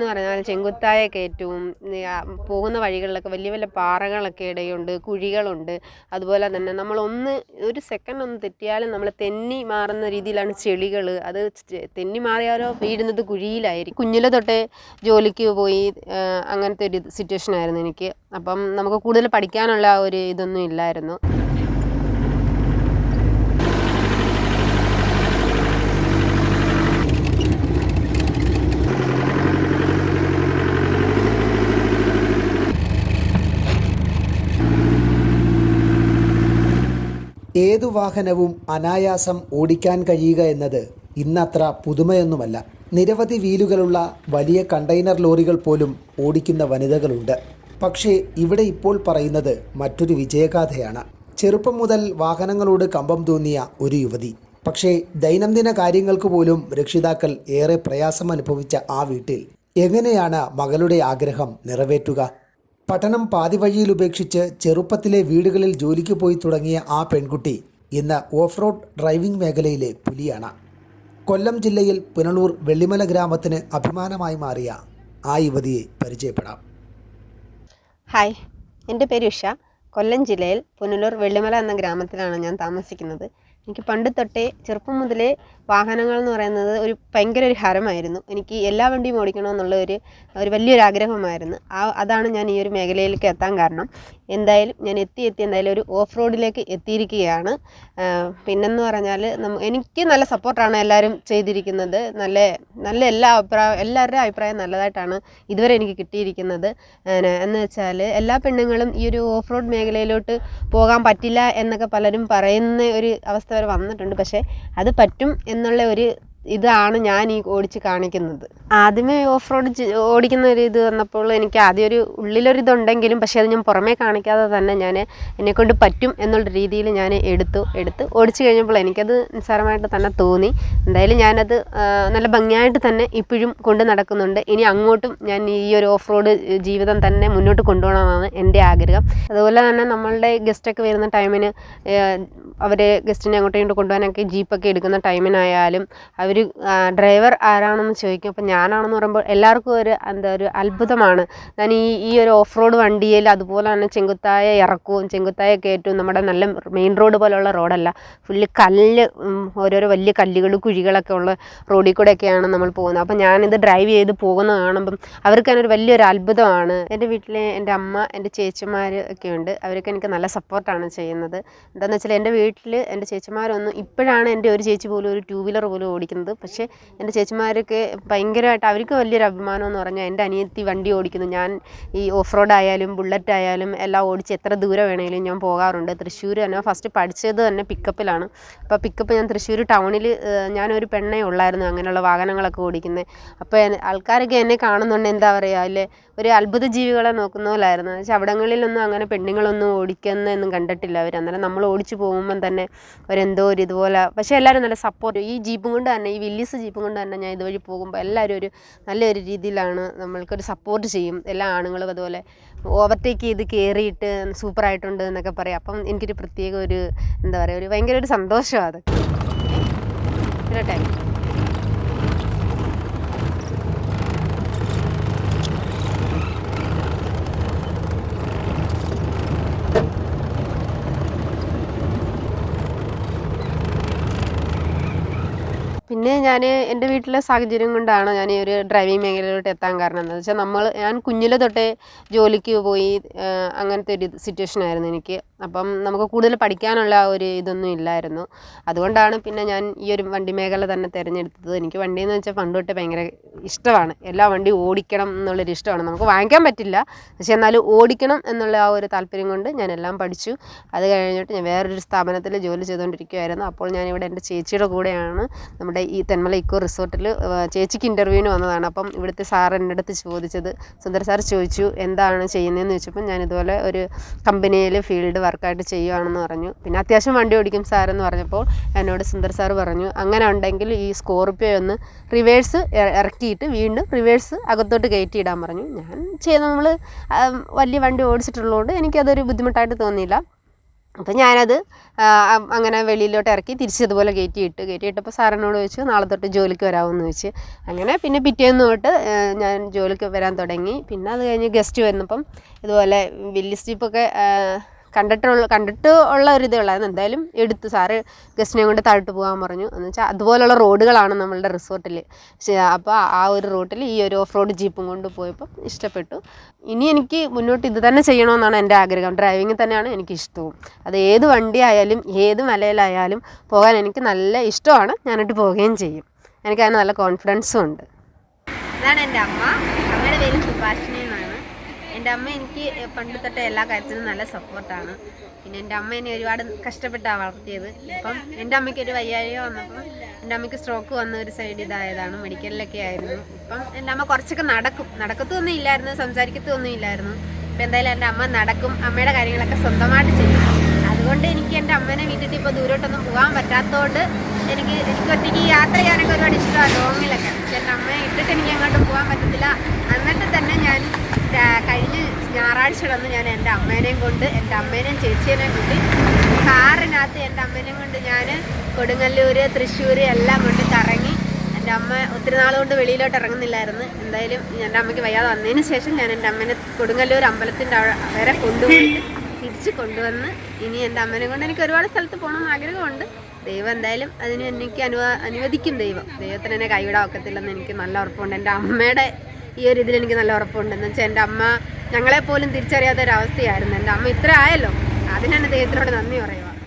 എന്ന് പറഞ്ഞാൽ ചെങ്കുത്തായ കയറ്റവും പോകുന്ന വഴികളിലൊക്കെ വലിയ വലിയ പാറകളൊക്കെ ഇടയുണ്ട് കുഴികളുണ്ട്. അതുപോലെ തന്നെ നമ്മൾ ഒന്ന് ഒരു സെക്കൻഡ് ഒന്ന് തെറ്റിയാലും നമ്മൾ തെന്നി മാറുന്ന രീതിയിലാണ് ചെളികൾ അത് തെന്നി മാറിയാലോ വീഴുന്നത് കുഴിയിലായിരിക്കും. കുഞ്ഞിലെ തൊട്ടേ ജോലിക്ക് പോയി അങ്ങനത്തെ ഒരു സിറ്റുവേഷൻ ആയിരുന്നു എനിക്ക്. അപ്പം നമുക്ക് കൂടുതൽ പഠിക്കാനുള്ള ഒരു ഇതൊന്നും ഇല്ലായിരുന്നു. ഏതു വാഹനവും അനായാസം ഓടിക്കാൻ കഴിയുക എന്നത് ഇന്നത്ര പുതുമയൊന്നുമല്ല. നിരവധി വീലുകളുള്ള വലിയ കണ്ടെയ്നർ ലോറികൾ പോലും ഓടിക്കുന്ന വനിതകളുണ്ട്. പക്ഷേ ഇവിടെ ഇപ്പോൾ പറയുന്നത് മറ്റൊരു വിജയഗാഥയാണ്. ചെറുപ്പം മുതൽ വാഹനങ്ങളോട് കമ്പം തോന്നിയ ഒരു യുവതി. പക്ഷേ ദൈനംദിന കാര്യങ്ങൾക്ക് പോലും രക്ഷിതാക്കൾ ഏറെ പ്രയാസം അനുഭവിച്ച ആ വീട്ടിൽ എങ്ങനെയാണ് മകളുടെ ആഗ്രഹം നിറവേറ്റുക? പഠനം പാതിവഴിയിൽ ഉപേക്ഷിച്ച് ചെറുപ്പത്തിലെ വീടുകളിൽ ജോലിക്ക് പോയി തുടങ്ങിയ ആ പെൺകുട്ടി ഇന്ന് ഓഫ് റോഡ് ഡ്രൈവിംഗ് മേഖലയിലെ പുലിയാണ്. കൊല്ലം ജില്ലയിൽ പുനലൂർ വെള്ളിമല ഗ്രാമത്തിന് അഭിമാനമായി മാറിയ ആ യുവതിയെ പരിചയപ്പെടാം. ഹായ് എന്റെ പേര് ഉഷ. കൊല്ലം ജില്ലയിൽ പുനലൂർ വെള്ളിമല എന്ന ഗ്രാമത്തിലാണ് ഞാൻ താമസിക്കുന്നത്. എനിക്ക് പണ്ട് തൊട്ടേ ചെറുപ്പം മുതലേ വാഹനങ്ങൾ എന്ന് പറയുന്നത് ഒരു ഭയങ്കര ഒരു ഹരമായിരുന്നു. എനിക്ക് എല്ലാ വണ്ടിയും ഓടിക്കണമെന്നുള്ള ഒരു ഒരു വലിയൊരു ആഗ്രഹമായിരുന്നു. ആ അതാണ് ഞാൻ ഈ ഒരു മേഖലയിലേക്ക് എത്താൻ കാരണം. എന്തായാലും ഞാൻ എത്തി എത്തി എന്തായാലും ഒരു ഓഫ് റോഡിലേക്ക് എത്തിയിരിക്കുകയാണ്. പിന്നെന്ന് പറഞ്ഞാൽ എനിക്ക് നല്ല സപ്പോർട്ടാണ് എല്ലാവരും ചെയ്തിരിക്കുന്നത്. നല്ല നല്ല എല്ലാ അഭിപ്രായം എല്ലാവരുടെയും അഭിപ്രായം നല്ലതായിട്ടാണ് ഇതുവരെ എനിക്ക് കിട്ടിയിരിക്കുന്നത്. എന്ന് വെച്ചാൽ എല്ലാ പെണ്ണുങ്ങളും ഈ ഒരു ഓഫ് റോഡ് മേഖലയിലോട്ട് പോകാൻ പറ്റില്ല എന്നൊക്കെ പലരും പറയുന്ന ഒരു അവസ്ഥ വരെ വന്നിട്ടുണ്ട്. പക്ഷേ അത് പറ്റും എന്നുള്ള ഒരു ഇതാണ് ഞാൻ ഈ ഓടിച്ച് കാണിക്കുന്നത്. ആദ്യമേ ഓഫ് റോഡ് ഓടിക്കുന്ന ഒരു ഇത് വന്നപ്പോൾ എനിക്ക് ആദ്യം ഒരു ഉള്ളിലൊരു ഇതുണ്ടെങ്കിലും പക്ഷേ അത് ഞാൻ പുറമേ കാണിക്കാതെ തന്നെ ഞാൻ എന്നെക്കൊണ്ട് പറ്റും എന്നുള്ള രീതിയിൽ ഞാൻ എടുത്തു എടുത്ത് ഓടിച്ചു കഴിഞ്ഞപ്പോൾ എനിക്കത് നിസ്സാരമായിട്ട് തന്നെ തോന്നി. എന്തായാലും ഞാനത് നല്ല ഭംഗിയായിട്ട് തന്നെ ഇപ്പോഴും കൊണ്ട് നടക്കുന്നുണ്ട്. ഇനി അങ്ങോട്ടും ഞാൻ ഈ ഒരു ഓഫ് റോഡ് ജീവിതം തന്നെ മുന്നോട്ട് കൊണ്ടുപോകണമെന്നാണ് എന്റെ ആഗ്രഹം. അതുപോലെ തന്നെ നമ്മളുടെ ഗസ്റ്റൊക്കെ വരുന്ന ടൈമിന് അവരെ ഗസ്റ്റിനെ അങ്ങോട്ടും ഇങ്ങോട്ടും കൊണ്ടുപോകാനൊക്കെ ജീപ്പൊക്കെ എടുക്കുന്ന ടൈമിനായാലും അവർ ഡ്രൈവർ ആരാണെന്ന് ചോദിക്കും. അപ്പോൾ ഞാനാണെന്ന് പറയുമ്പോൾ എല്ലാവർക്കും ഒരു എന്താ ഒരു അത്ഭുതമാണ്. ഞാൻ ഈ ഈ ഒരു ഓഫ് റോഡ് വണ്ടിയിൽ അതുപോലെ തന്നെ ചെങ്കുത്തായ ഇറക്കവും ചെങ്കുത്തായ കയറ്റവും നമ്മുടെ നല്ല മെയിൻ റോഡ് പോലെയുള്ള റോഡല്ല. ഫുള്ള് കല്ല് ഓരോരോ വലിയ കല്ലുകൾ കുഴികളൊക്കെ ഉള്ള റോഡിൽ കൂടെയൊക്കെയാണ് നമ്മൾ പോകുന്നത്. അപ്പോൾ ഞാനിത് ഡ്രൈവ് ചെയ്ത് പോകുന്നത് കാണുമ്പം അവർക്ക് ഒരു വലിയൊരു അത്ഭുതമാണ്. എന്റെ വീട്ടിലെ എന്റെ അമ്മ എന്റെ ചേച്ചിമാർ ഒക്കെ ഉണ്ട്. അവരൊക്കെ എനിക്ക് നല്ല സപ്പോർട്ടാണ് ചെയ്യുന്നത്. എന്താണെന്ന് വെച്ചാൽ എന്റെ വീട്ടിൽ എന്റെ ചേച്ചിമാരൊന്നും ഇപ്പോഴാണ് എന്റെ ഒരു ചേച്ചി പോലും ഒരു ടൂ വീലർ പോലും ഓടിക്കുന്നത്. പക്ഷേ എന്റെ ചേച്ചിമാരൊക്കെ ഭയങ്കരമായിട്ട് അവർക്ക് വലിയൊരു അഭിമാനം എന്ന് പറഞ്ഞാൽ എന്റെ അനിയത്തി വണ്ടി ഓടിക്കുന്നു. ഞാൻ ഈ ഓഫ് റോഡ് ആയാലും ബുള്ളറ്റ് ആയാലും എല്ലാം ഓടിച്ച് എത്ര ദൂരം വേണമെങ്കിലും ഞാൻ പോകാറുണ്ട്. തൃശ്ശൂർ തന്നെ ഫസ്റ്റ് പഠിച്ചത് തന്നെ പിക്കപ്പിലാണ് അപ്പോൾ പിക്കപ്പ് ഞാൻ തൃശ്ശൂർ ടൗണിൽ ഞാനൊരു പെണ്ണേ ഉള്ളായിരുന്നു അങ്ങനെയുള്ള വാഹനങ്ങളൊക്കെ ഓടിക്കുന്നത് അപ്പോൾ ആൾക്കാരൊക്കെ എന്നെ കാണുന്നുണ്ട് എന്താ പറയുക അല്ലേ ഒരു അത്ഭുത ജീവികളെ നോക്കുന്ന പോലായിരുന്നു. പക്ഷേ അവിടങ്ങളിലൊന്നും അങ്ങനെ പെണ്ണുങ്ങളൊന്നും ഓടിക്കുന്നതെന്നും കണ്ടിട്ടില്ല അവർ അന്നേരം നമ്മൾ ഓടിച്ചു പോകുമ്പം തന്നെ ഒരെന്തോ ഒരു ഇതുപോലെ. പക്ഷേ എല്ലാവരും നല്ല സപ്പോർട്ട് ഈ ജീപ്പും കൊണ്ട് തന്നെ ഈ വില്ലീസ് ജീപ്പും കൊണ്ട് തന്നെ ഞാൻ ഇതുവഴി പോകുമ്പോൾ എല്ലാവരും ഒരു നല്ലൊരു രീതിയിലാണ് നമ്മൾക്കൊരു സപ്പോർട്ട് ചെയ്യും. എല്ലാ ആണുങ്ങളും അതുപോലെ ഓവർടേക്ക് ചെയ്ത് കയറിയിട്ട് സൂപ്പറായിട്ടുണ്ട് എന്നൊക്കെ പറയും. അപ്പം എനിക്കൊരു പ്രത്യേക ഒരു എന്താ പറയുക ഒരു ഭയങ്കര ഒരു സന്തോഷമാണ് അത് പിന്നെ ടൈം പിന്നെ ഞാൻ എന്റെ വീട്ടിലെ സാഹചര്യം കൊണ്ടാണ് ഞാൻ ഒരു ഡ്രൈവിംഗ് മേഖലയിലോട്ട് എത്താൻ കാരണം എന്താണെന്ന് വെച്ചാൽ നമ്മൾ ഞാൻ കുഞ്ഞിലെ തൊട്ടേ ജോലിക്ക് പോയി അങ്ങനത്തെ ഒരു സിറ്റുവേഷൻ ആയിരുന്നു എനിക്ക്. അപ്പം നമുക്ക് കൂടുതൽ പഠിക്കാനുള്ള ഒരു ഇതൊന്നും ഇല്ലായിരുന്നു. അതുകൊണ്ടാണ് പിന്നെ ഞാൻ ഈ ഒരു വണ്ടി മേഖല തന്നെ തിരഞ്ഞെടുത്തത്. എനിക്ക് വണ്ടി എന്ന് വെച്ചാൽ പണ്ട് തൊട്ടേ ഭയങ്കര ഇഷ്ടമാണ്. എല്ലാ വണ്ടി ഓടിക്കണം എന്നുള്ളൊരു ഇഷ്ടമാണ്. നമുക്ക് വാങ്ങിക്കാൻ പറ്റില്ല. പക്ഷേ എന്നാലും ഓടിക്കണം എന്നുള്ള ആ ഒരു താല്പര്യം കൊണ്ട് ഞാൻ എല്ലാം പഠിച്ചു. അത് കഴിഞ്ഞിട്ട് ഞാൻ വേറൊരു സ്ഥാപനത്തിൽ ജോലി ചെയ്തുകൊണ്ടിരിക്കുകയായിരുന്നു അപ്പോൾ ഞാനിവിടെ എന്റെ ചേച്ചിയുടെ കൂടെയാണ്. നമ്മുടെ ഈ തെന്മല ഇക്കോ റിസോർട്ടിൽ ചേച്ചിക്ക് ഇന്റർവ്യൂവിന് വന്നതാണ്. അപ്പം ഇവിടുത്തെ സാർ എന്റെ അടുത്ത് ചോദിച്ചത് സുന്ദർ സാർ ചോദിച്ചു എന്താണ് ചെയ്യുന്നതെന്ന് ചോദിച്ചപ്പോൾ ഞാൻ ഇതുപോലെ ഒരു കമ്പനിയിൽ ഫീൽഡ് വർക്കായിട്ട് ചെയ്യുവാണെന്ന് പറഞ്ഞു. പിന്നെ അത്യാവശ്യം വണ്ടി ഓടിക്കും സാർ എന്ന് പറഞ്ഞപ്പോൾ എന്നോട് സുന്ദർ സാർ പറഞ്ഞു അങ്ങനെ ഉണ്ടെങ്കിൽ ഈ സ്കോർപ്പിയോ ഒന്ന് റിവേഴ്സ് ഇറക്കിയിട്ട് വീണ്ടും റിവേഴ്സ് അകത്തോട്ട് കയറ്റി ഇടാൻ പറഞ്ഞു. ഞാൻ ചെയ്ത്. നമ്മൾ വലിയ വണ്ടി ഓടിച്ചിട്ടുള്ളതുകൊണ്ട് എനിക്കതൊരു ബുദ്ധിമുട്ടായിട്ട് തോന്നിയില്ല. അപ്പം ഞാനത് അങ്ങനെ വെളിയിലോട്ട് ഇറക്കി തിരിച്ചതുപോലെ കയറ്റി ഇട്ട് കയറ്റി ഇട്ടപ്പോൾ സാറിനോട് ചോദിച്ചു നാളെ തൊട്ട് ജോലിക്ക് വരാമെന്ന് ചോദിച്ചു. അങ്ങനെ പിന്നെ പിറ്റേന്ന് തൊട്ട് ഞാൻ ജോലിക്ക് വരാൻ തുടങ്ങി. പിന്നെ അത് കഴിഞ്ഞ് ഗസ്റ്റ് വന്നപ്പം ഇതുപോലെ വലിയ സ്റ്റീപ്പൊക്കെ കണ്ടിട്ടുള്ള കണ്ടിട്ട് ഉള്ള ഒരു ഇതേ എന്തായാലും എടുത്തു. സാറ് ഗസ്റ്റിനെ കൊണ്ട് താഴോട്ട് പോകാൻ പറഞ്ഞു. എന്ന് വെച്ചാൽ അതുപോലുള്ള റോഡുകളാണ് നമ്മളുടെ റിസോർട്ടിൽ. അപ്പോൾ ആ ഒരു റൂട്ടിൽ ഈ ഒരു ഓഫ് റോഡ് ജീപ്പും കൊണ്ട് പോയപ്പോൾ ഇഷ്ടപ്പെട്ടു. ഇനി എനിക്ക് മുന്നോട്ട് ഇത് തന്നെ ചെയ്യണമെന്നാണ് എന്റെ ആഗ്രഹം. ഡ്രൈവിംഗ് തന്നെയാണ് എനിക്ക് ഇഷ്ടവും. അത് ഏത് വണ്ടി ആയാലും ഏത് മലയിലായാലും പോകാൻ എനിക്ക് നല്ല ഇഷ്ടമാണ്. ഞാനിട്ട് പോവുകയും ചെയ്യും. എനിക്കതിന് നല്ല കോൺഫിഡൻസും ഉണ്ട്. അതാണ് എന്റെ അമ്മ. അമ്മയുടെ പേര് സുഭാഷിണി എന്നാണ്. എന്റെ അമ്മ എനിക്ക് പണ്ട് തൊട്ടേ എല്ലാ കാര്യത്തിലും നല്ല സപ്പോർട്ടാണ്. പിന്നെ എന്റെ അമ്മ എന്നെ ഒരുപാട് കഷ്ടപ്പെട്ടാണ് വളർത്തിയത്. ഇപ്പം എന്റെ അമ്മയ്ക്ക് ഒരു വയ്യാഴിക വന്നപ്പോൾ എന്റെ അമ്മയ്ക്ക് സ്ട്രോക്ക് വന്ന ഒരു സൈഡ് ഇതായതാണ്. മെഡിക്കലിലൊക്കെ ആയിരുന്നു. ഇപ്പം എന്റെ അമ്മ കുറച്ചൊക്കെ നടക്കും. നടക്കത്തൊന്നും ഇല്ലായിരുന്നു സംസാരിക്കത്തൊന്നും ഇല്ലായിരുന്നു. ഇപ്പം എന്തായാലും എന്റെ അമ്മ നടക്കും അമ്മയുടെ കാര്യങ്ങളൊക്കെ സ്വന്തമായിട്ട് ചെയ്യും. അതുകൊണ്ട് എനിക്ക് എന്റെ അമ്മേനെ വിട്ടിട്ട് ഇപ്പോൾ ദൂരോട്ടൊന്നും പോകാൻ പറ്റാത്തതുകൊണ്ട് എനിക്ക് എനിക്ക് ഒറ്റയ്ക്ക് യാത്ര ചെയ്യാനൊക്കെ ഒരുപാട് ഇഷ്ടമാണ്. ലോങ്ങിലൊക്കെ പക്ഷെ എന്റെ അമ്മയെ ഇട്ടിട്ട് എനിക്ക് അങ്ങോട്ട് പോകാൻ പറ്റത്തില്ല. എന്നിട്ട് തന്നെ ഞാൻ കഴിഞ്ഞ ഞായറാഴ്ച വന്ന് ഞാൻ എന്റെ അമ്മേനെയും കൊണ്ട് എന്റെ അമ്മേനെയും ചേച്ചീനെയും കൂട്ടി കാറിനകത്ത് എന്റെ അമ്മേനെയും കൊണ്ട് ഞാൻ കൊടുങ്ങല്ലൂർ തൃശ്ശൂർ എല്ലാം കൊണ്ട് കറങ്ങി എന്റെ അമ്മ ഒത്തിരി നാൾ കൊണ്ട് വെളിയിലോട്ട് ഇറങ്ങുന്നില്ലായിരുന്നു. എന്തായാലും എന്റെ അമ്മയ്ക്ക് വയ്യാതെ വന്നതിന് ശേഷം ഞാൻ എന്റെ അമ്മേനെ കൊടുങ്ങല്ലൂർ അമ്പലത്തിന്റെ വരെ കൊണ്ടുപോയിട്ട് തിരിച്ച് കൊണ്ടുവന്ന് ഇനി എന്റെ അമ്മേനെ കൊണ്ട് എനിക്ക് ഒരുപാട് സ്ഥലത്ത് പോകണമെന്ന് ആഗ്രഹമുണ്ട്. ദൈവം എന്തായാലും അതിന് എനിക്ക് അനുവ അനുവദിക്കും ദൈവം. ദൈവത്തിന് എന്നെ കൈവിടാൻ ഒക്കത്തില്ലെന്ന് എനിക്ക് നല്ല ഉറപ്പുണ്ട്. എന്റെ അമ്മയുടെ ഈ ഒരു ഇതിൽ എനിക്ക് നല്ല ഉറപ്പുണ്ട്. എന്ന് വെച്ചാൽ എന്റെ അമ്മ ഞങ്ങളെപ്പോലും തിരിച്ചറിയാത്ത ഒരു അവസ്ഥയായിരുന്നു എന്റെ അമ്മ ഇത്ര ആയല്ലോ. അതിനാണ് ദൈവത്തിനോട് നന്ദി പറയുക.